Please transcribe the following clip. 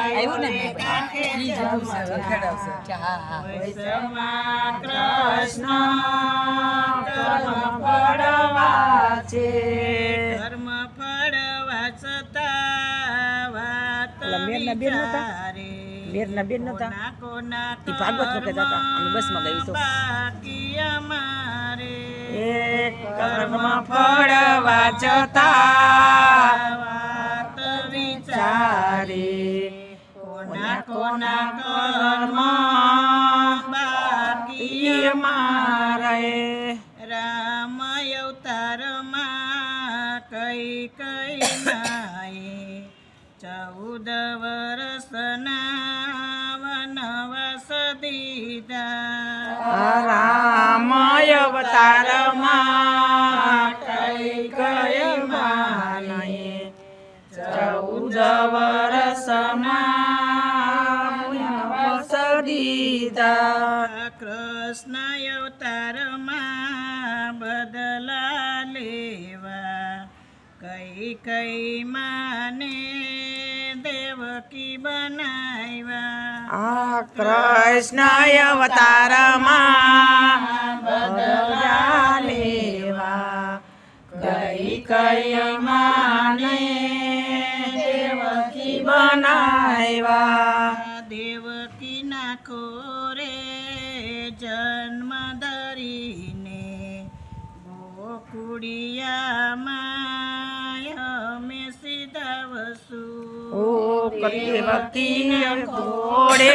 આવ્યું ને? ઈ જોયું છે હવે હા હા કૃષ્ણ કર્મ ફળવા છે. કર્મ ફળ વાંચતા વાત ઓલા મેરના બેન કોના ઈ ભાગવતનું કહેતા હતા. બસમાં તો. એ કર્મ ફળ વાંચતા કોના કોના કર્મ બાકી મારે રામ અવતારમાં કઈ કઈ નાય ચૌદ વર્ષના વનવાસ દીધા. રામ અવતારમાં કઈ કઈ માનય ચૌદ વર્ષમાં સદીતા કૃષ્ણ અવતારમાં બદલા લેવા. કઈ કઈ માને દેવકી બનાવ્યા. આ કૃષ્ણ અવતારમાં બદલા લેવા. કઈ કઈ માને નાખો રે જન્મ ધરીને ગોકુડિયામાં અમે સીધા વસુ ઓ કરી ભક્તિ ઘોડે